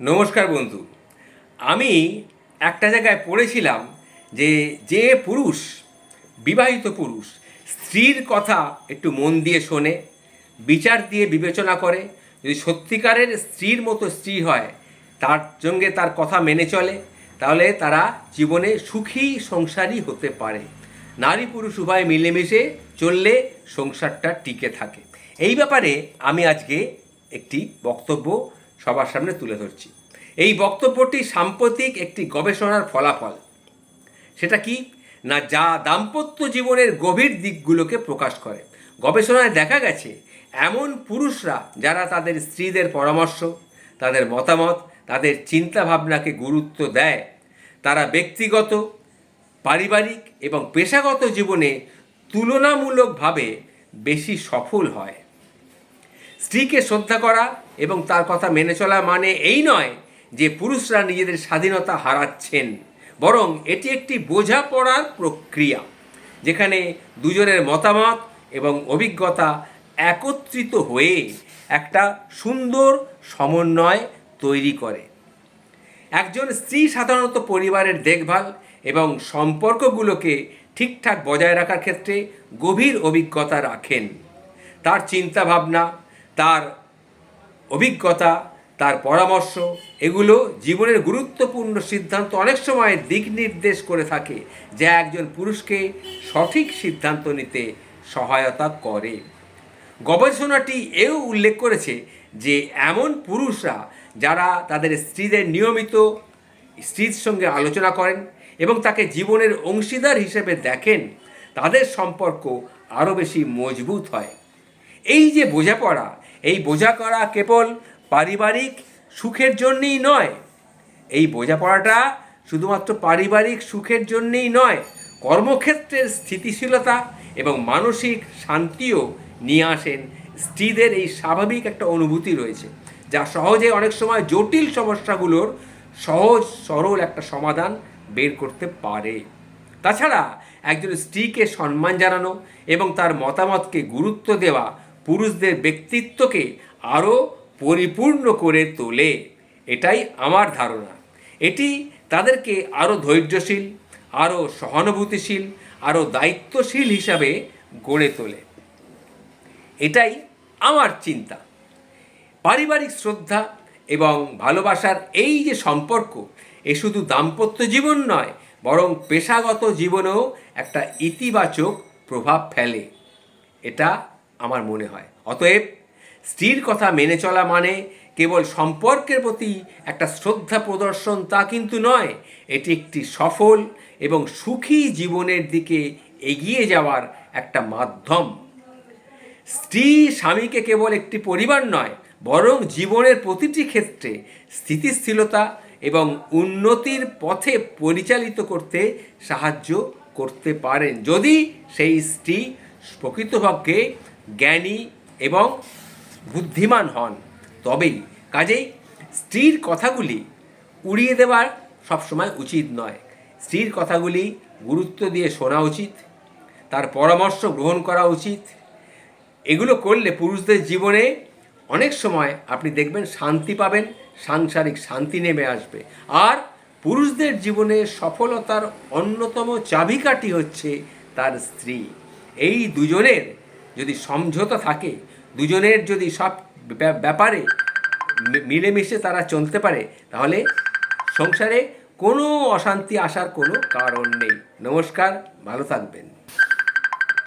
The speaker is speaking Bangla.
নমস্কার বন্ধু। আমি একটা জায়গায় পড়েছিলাম যে যে পুরুষ, বিবাহিত পুরুষ, স্ত্রীর কথা একটু মন দিয়ে শোনে, বিচার দিয়ে বিবেচনা করে, যদি সত্যিকারের স্ত্রীর মতো স্ত্রী হয়, তার সঙ্গে তার কথা মেনে চলে, তাহলে তারা জীবনে সুখী সংসারই হতে পারে। নারী পুরুষ উভয় মিলেমিশে চললে সংসারটা টিকে থাকে। এই ব্যাপারে আমি আজকে একটি বক্তব্য সবার সামনে তুলে ধরছি। এই বক্তব্যটি সাম্প্রতিক একটি গবেষণার ফলাফল। সেটা কি? না যা দাম্পত্য জীবনের গভীর দিকগুলোকে প্রকাশ করে। গবেষণায় দেখা গেছে, এমন পুরুষরা যারা তাদের স্ত্রীদের পরামর্শ, তাদের মতামত, তাদের চিন্তা ভাবনাকে গুরুত্ব দেয়। তারা ব্যক্তিগত, পারিবারিক এবং পেশাগত জীবনে তুলনামূলকভাবে বেশি সফল হয়। স্ত্রীকে শ্রদ্ধা করা এবং তার কথা মেনে চলা মানে এই নয় যে পুরুষরা নিজেদের স্বাধীনতা হারাচ্ছেন। বরং এটি একটি বোঝাপড়ার প্রক্রিয়া, যেখানে দুজনের মতামত এবং অভিজ্ঞতা একত্রিত হয়ে একটা সুন্দর সমন্বয় তৈরি করে। একজন স্ত্রী সাধারণত পরিবারের দেখভাল এবং সম্পর্কগুলোকে ঠিকঠাক বজায় রাখার ক্ষেত্রে গভীর অভিজ্ঞতা রাখেন। তার চিন্তাভাবনা, তার অভিজ্ঞতা, তার পরামর্শ, এগুলো জীবনের গুরুত্বপূর্ণ সিদ্ধান্ত অনেক সময় দিক নির্দেশ করে থাকে যা একজন পুরুষকে সঠিক সিদ্ধান্ত নিতে সহায়তা করে। গবেষণাটি এও উল্লেখ করেছে যে এমন পুরুষরা যারা তাদের স্ত্রীদের নিয়মিত স্ত্রীর সঙ্গে আলোচনা করেন এবং তাকে জীবনের অংশীদার হিসেবে দেখেন, তাদের সম্পর্ক আরও বেশি মজবুত হয়। এই যে বোঝাপড়া এই বোঝাপড়া কেবল পারিবারিক সুখের জন্যেই নয়। এই বোঝাপড়াটা শুধুমাত্র পারিবারিক সুখের জন্যেই নয়, কর্মক্ষেত্রের স্থিতিশীলতা এবং মানসিক শান্তিও নিয়ে আসেন। স্ত্রীদের এই স্বাভাবিক একটা অনুভূতি রয়েছে, যা সহজে অনেক সময় জটিল সমস্যাগুলোর সহজ, সরল একটা সমাধান বের করতে পারে। তাছাড়া একজন স্ত্রীকে সম্মান জানানো এবং তার মতামতকে গুরুত্ব দেওয়া পুরুষদের ব্যক্তিত্বকে আরও পরিপূর্ণ করে তোলে। এটাই আমার ধারণা। এটি তাদেরকে আরও ধৈর্যশীল আরও সহানুভূতিশীল আরও দায়িত্বশীল হিসাবে গড়ে তোলে। এটাই আমার চিন্তা। পারিবারিক শ্রদ্ধা এবং ভালোবাসার এই যে সম্পর্ক, এ শুধু দাম্পত্য জীবন নয়, বরং পেশাগত জীবনেও একটা ইতিবাচক প্রভাব ফেলে। এটা আমার মনে হয়। অতএব স্ত্রীর কথা মেনে চলা মানে কেবল সম্পর্কের প্রতি একটা শ্রদ্ধা প্রদর্শন তা কিন্তু নয়, এটি একটি সফল এবং সুখী জীবনের দিকে এগিয়ে যাওয়ার একটা মাধ্যম। স্ত্রী স্বামীকে কেবল একটি পরিবার নয়, বরং জীবনের প্রতিটি ক্ষেত্রে স্থিতিশীলতা এবং উন্নতির পথে পরিচালিত করতে সাহায্য করতে পারেন। যদি সেই স্ত্রী প্রকৃতপক্ষে জ্ঞানী এবং বুদ্ধিমান হন। তবেই কাজেই স্ত্রীর কথাগুলি উড়িয়ে দেওয়ার সবসময় উচিত নয়। স্ত্রীর কথাগুলি গুরুত্ব দিয়ে শোনা উচিত, তার পরামর্শ গ্রহণ করা উচিত। এগুলো করলে পুরুষদের জীবনে অনেক সময় আপনি দেখবেন শান্তি পাবেন, সাংসারিক শান্তি নেমে আসবে। আর পুরুষদের জীবনে সফলতার অন্যতম চাবিকাঠি হচ্ছে তার স্ত্রী। এই দুজনের যদি সমঝোতা থাকে, দুজনের যদি সব ব্যাপ- ব্যাপারে মিলেমিশে তারা চলতে পারে, তাহলে সংসারে কোনো অশান্তি আসার কোনো কারণ নেই। নমস্কার, ভালো থাকবেন।